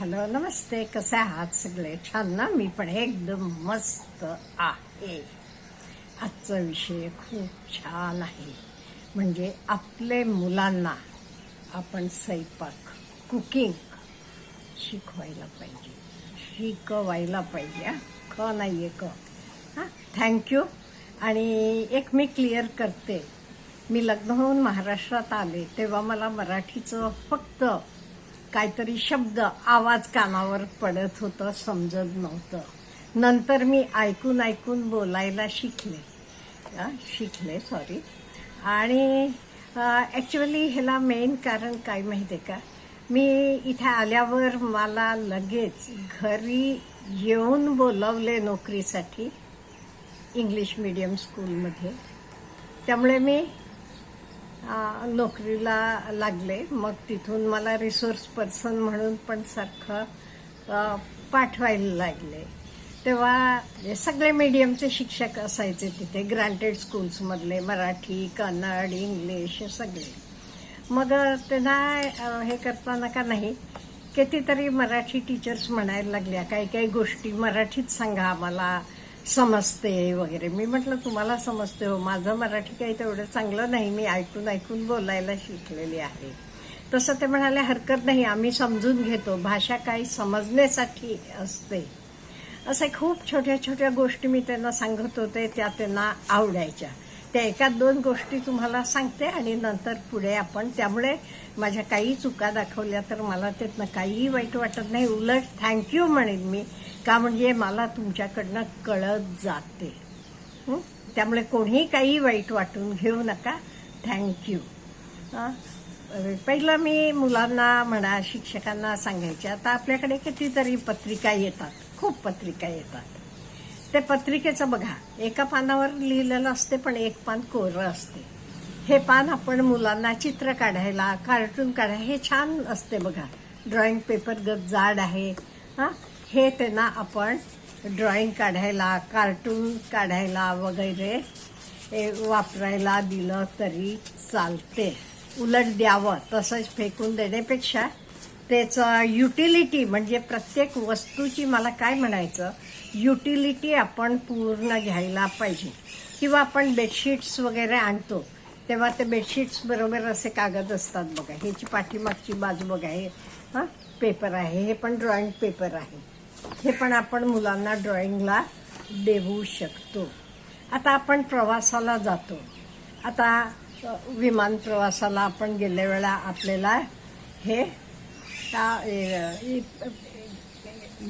Hello नमस्ते कसे आहात सगळे? छान ना? मी पण एकदम मस्त आहे. आजचा विषय खूप छान आहे. म्हणजे आपले मुलांना आपण स्वयंपाक कुकिंग शिकवायला पाहिजे. शिकवायला पाहिजे हां? ख नाही आहे क. हां? थँक्यू आणि एक मी क्लिअर करते. मी लग्न होऊन महाराष्ट्रात आले तेव्हा मला मराठीचं फक्त काहीतरी शब्द आवाज कानावर पडत होतं समजत नव्हतं. नंतर मी ऐकून ऐकून बोलायला शिकले. शिकले सॉरी आणि ॲक्च्युअली ह्याला मेन कारण काय माहिती आहे का? मी इथे आल्यावर मला लगेच घरी येऊन बोलवले नोकरीसाठी इंग्लिश मीडियम स्कूलमध्ये त्यामुळे मी नोकरीला लागले. मग तिथून मला रिसोर्स पर्सन म्हणून पण सारखं पाठवायला लागले. तेव्हा सगळे मीडियमचे शिक्षक असायचे तिथे ग्रांटेड स्कूल्समधले मराठी कन्नड इंग्लिश सगळे. मग त्यांना हे करताना का नाही कितीतरी मराठी टीचर्स म्हणायला लागल्या काही काही गोष्टी मराठीत सांगा आम्हाला समजते वगैरे. मी म्हटलं तुम्हाला समजते हो. माझं मराठी काही तेवढं चांगलं नाही. मी ऐकून ऐकून बोलायला शिकलेली आहे. तसं ते म्हणाले हरकत नाही. आम्ही समजून घेतो. भाषा काही समजण्यासाठी असते. असे खूप छोट्या छोट्या गोष्टी मी त्यांना सांगत होते. त्या त्यांना आवडायच्या. त्या एका दोन गोष्टी तुम्हाला सांगते आणि नंतर पुढे आपण त्यामुळे माझ्या काही चुका दाखवल्या तर मला त्यातनं काहीही वाईट वाटत नाही. उलट थँक्यू म्हणेन मी. का म्हणजे मला तुमच्याकडनं कळत जाते. त्यामुळे कोणीही काही वाईट वाटून घेऊ नका. थँक्यू पहिलं मी मुलांना म्हणा शिक्षकांना सांगायचे आता आपल्याकडे कितीतरी पत्रिका येतात. खूप पत्रिका येतात. ते पत्रिकेचं बघा. एका पानावर लिहिलेलं असते पण एक पान कोरं असते. हे पान आपण मुलांना चित्र काढायला कार्टून काढायला हे छान असते बघा. ड्रॉइंग पेपर गत जाड आहे. हां? हे त्यांना आपण ड्रॉइंग काढायला कार्टून काढायला वगैरे वापरायला दिलं तरी चालते. उलट द्यावं तसंच फेकून देण्यापेक्षा त्याचं युटिलिटी म्हणजे प्रत्येक वस्तूची मला काय म्हणायचं युटिलिटी आपण पूर्ण घ्यायला पाहिजे. किंवा आपण बेडशीट्स वगैरे आणतो तेव्हा ते बेडशीट्स बरोबर असे कागद असतात बघा. ह्याची पाठीमागची बाजू बघा हे हां पेपर आहे. हे पण ड्रॉइंग पेपर आहे. हे पण आपण मुलांना ड्रॉइंगला देऊ शकतो. आता आपण प्रवासाला जातो. आता विमान प्रवासाला आपण गेल्या वेळा आपल्याला हे त्या,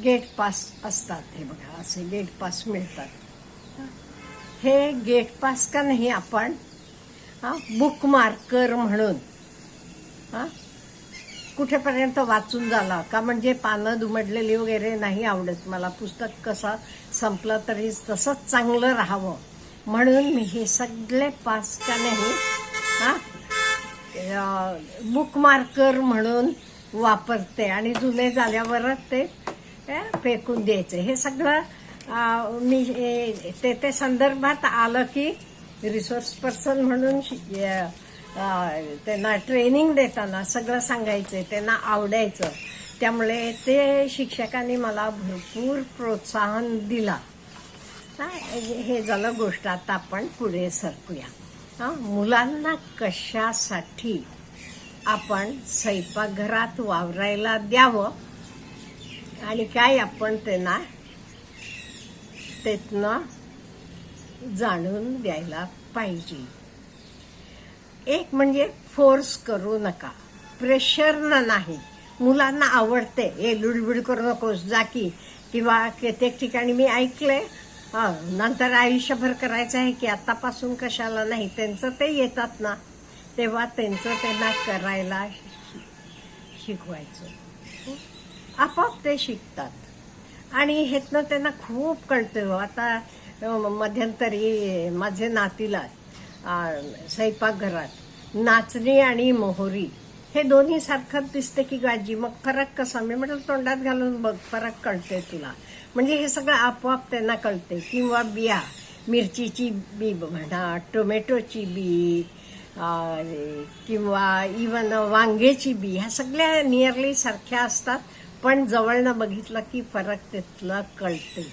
गेट पास असतात. हे बघा असे गेट पास मिळतात. हे गेट पास का नाही आपण हा बुक मार्कर म्हणून हा कुठेपर्यंत वाचून झाला का म्हणजे पानं दुमडलेली वगैरे नाही आवडत? मला पुस्तक कसं संपलं तरी तसंच चांगलं राहावं. म्हणून मी हे सगळे पास का नाही हा? बुक मार्कर म्हणून वापरते आणि जुने झाल्यावरच ते फेकून द्यायचे. हे सगळं मी हे- ते ते संदर्भात आलं की रिसोर्स पर्सन म्हणून शि- त्यांना ट्रेनिंग देताना सगळं सांगायचं त्यांना आवडायचं. त्यामुळे ते शिक्षकांनी मला भरपूर प्रोत्साहन दिला. हे झालं गोष्ट. आता आपण पुढे सरकूया. हा मुलांना कशासाठी आपण स्वयंपाकघरात वावरायला द्यावं? आणि काय आपण त्यांना त्यातनं जाणून द्यायला पाहिजे? एक म्हणजे फोर्स करू नका. प्रेशरनं नाही. मुलांना आवडते. हे लुडबुड करू नकोस जा की. किंवा कित्येक ठिकाणी मी ऐकलंय नंतर आयुष्यभर करायचं आहे की आतापासून कशाला नाही त्यांचं ते येतात ना. तेव्हा त्यांचं त्यांना करायला शिकवायचं. आपोआप ते शिकतात. आणि ह्यातनं त्यांना खूप कळतं. आता मध्यंतरी माझे नातीला स्वयंपाकघरात. नाचणी आणि मोहरी. हे दोन्ही सारखं दिसते की गाजी. मग फरक कसा? मी म्हटलं तोंडात घालून बघ फरक कळते तुला. म्हणजे हे सगळं आपोआप त्यांना कळते किंवा बिया. मिरचीची बी म्हणा टोमॅटोची बी किंवा इवन वांग्याची बी. ह्या सगळ्या नियरली सारख्या असतात. पण जवळनं बघितलं की फरक तिथलं कळते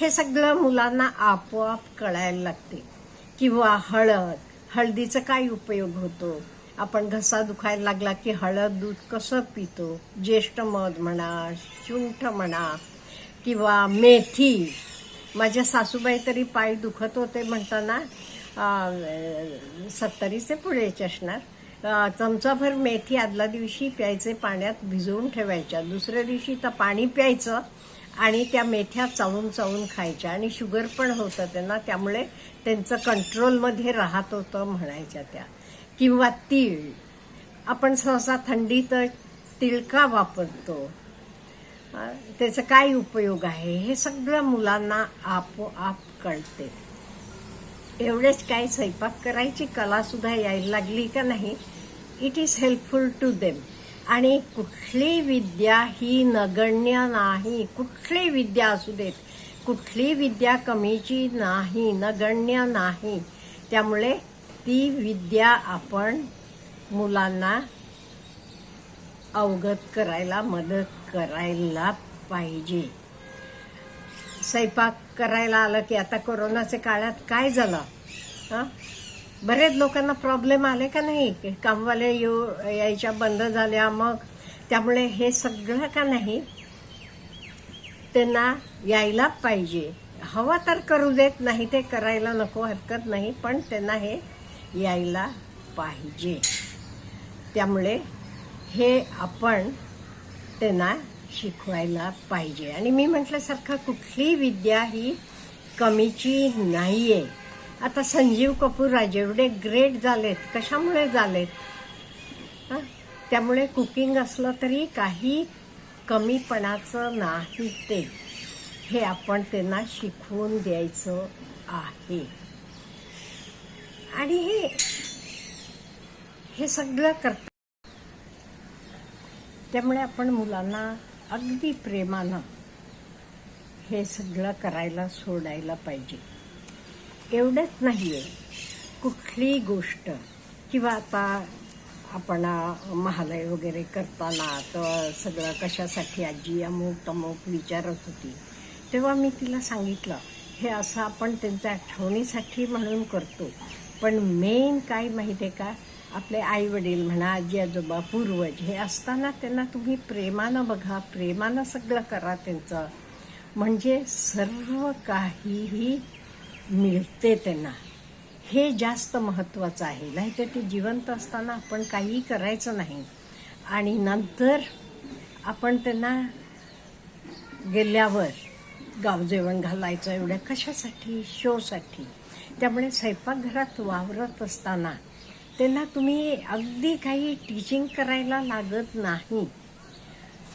हे सगळं मुलांना आपोआप कळायला लागते. किंवा हळद. हळदीचा काय उपयोग होतो. आपण घसा दुखायला लागला की हळद दूध कसं पितो? ज्येष्ठ मध म्हणा शुंठ म्हणा किंवा मेथी. माझ्या सासूबाई तरी पाय दुखत होते म्हणताना सत्तरीचे पुढेच असणार चमचाभर मेथी आदल्या दिवशी प्यायचे पाण्यात भिजवून ठेवायच्या. दुसऱ्या दिवशी तर पाणी प्यायचं. आणि त्या मेथ्या चावून चावून खायच्या आणि शुगर पण होतं त्यांना त्यामुळे त्यांचं कंट्रोलमध्ये राहत होतं म्हणायच्या त्या. किंवा तीळ. आपण सहसा थंडीत तिळका वापरतो? त्याचा काय उपयोग आहे? हे सगळं मुलांना आपोआप कळते. एवढेच काय स्वयंपाक करायची कलासुद्धा यायला लागली का नाही? It is helpful to them आणि कुठली विद्या ही नगण्य नाही कुठली विद्या असू देत कुठली विद्या कमीची नाही नगण्य नाही. त्यामुळे ती विद्या आपण मुलांना अवगत करायला मदत करायला पाहिजे. स्वयंपाक करायला आलं की आता कोरोनाच्या काळात काय झालं? हां? बरेच लोकांना प्रॉब्लेम आले का नाही? कामवाले येऊ यायच्या बंद झाल्या मग त्यामुळे हे सगळं का नाही? त्यांना यायला पाहिजे. हवा तर करू देत नाही ते करायला नको हरकत नाही पण त्यांना हे यायला पाहिजे. त्यामुळे हे आपण त्यांना शिकवायला पाहिजे. आणि मी म्हटल्यासारखं कुठली विद्या ही कमीची नाही आहे आता संजीव कपूर राजे एवढे ग्रेट झालेत कशामुळे झालेत? त्यामुळे कुकिंग असलं तरी काही कमीपणाचं नाही ते. हे आपण त्यांना शिकवून द्यायचं आहे. आणि हे हे सगळं करतात त्यामुळे आपण मुलांना अगदी प्रेमानं हे सगळं करायला सोडायला पाहिजे. एवढंच नाही आहे कुठली गोष्ट किंवा आता आपण महालय वगैरे करताना तर सगळं कशासाठी आजी अमुक तमुक विचारत होती. तेव्हा मी तिला सांगितलं हे असं आपण त्यांच्या आठवणीसाठी म्हणून करतो. पण मेन काय माहिती आहे का? आपले आई वडील म्हणा आजी आजोबा पूर्वज हे असताना त्यांना तुम्ही प्रेमानं बघा प्रेमानं सगळं करा त्यांचं. म्हणजे सर्व काहीही मिळते त्यांना. हे जास्त महत्त्वाचं आहे. नाहीतर ते जिवंत असताना आपण काहीही करायचं नाही. आणि नंतर आपण त्यांना गेल्यावर गाव जेवण घालायचं एवढ्या कशासाठी? शोसाठी. त्यामुळे स्वयंपाकघरात वावरत असताना त्यांना तुम्ही अगदी काही टीचिंग करायला लागत नाही.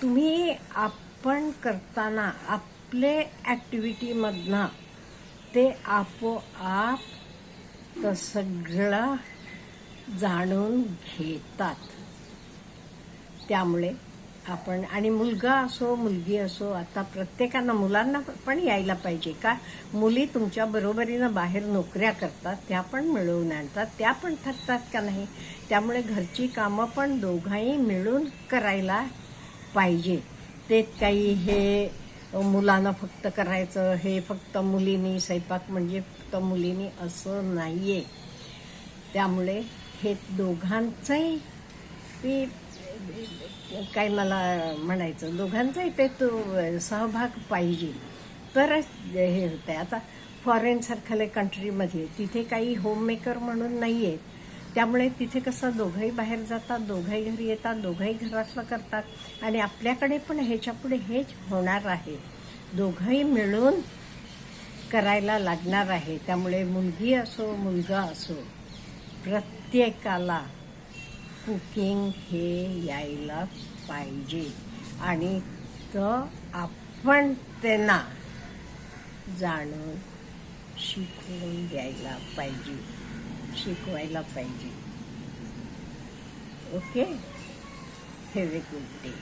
तुम्ही आपण करताना आपले ॲक्टिव्हिटीमधनं ते आपोआप तर सगळं जाणून घेतात. त्यामुळे आपण आणि मुलगा असो मुलगी असो आता प्रत्येकानं मुलांना पण यायला पाहिजे का? मुली तुमच्या बरोबरीनं बाहेर नोकऱ्या करतात त्या पण मिळवून आणतात त्या पण थकतात का नाही? त्यामुळे घरची कामं पण दोघाही मिळून करायला पाहिजे. ते काही हे मुलांना फक्त करायचं हे फक्त मुलीनी स्वयंपाक म्हणजे फक्त मुलीनी असं नाहीये. त्यामुळे हे दोघांचंही ते काय मला म्हणायचं दोघांचाही ते तो सहभाग पाहिजे. तरच हे होतं आता फॉरेनसारख्या कंट्रीमध्ये तिथे काही होममेकर म्हणून नाही आहेत त्यामुळे तिथे कसं दोघंही बाहेर जातात दोघंही घरी येतात दोघंही घरातलं करतात. आणि आपल्याकडे पण ह्याच्यापुढे हेच होणार आहे. दोघंही मिळून करायला लागणार आहे. त्यामुळे मुलगी असो मुलगा असो प्रत्येकाला कुकिंग हे यायला पाहिजे. आणि तर आपण त्यांना जाणून शिकवून द्यायला पाहिजे. शिकवायला पाहिजे okay have a good day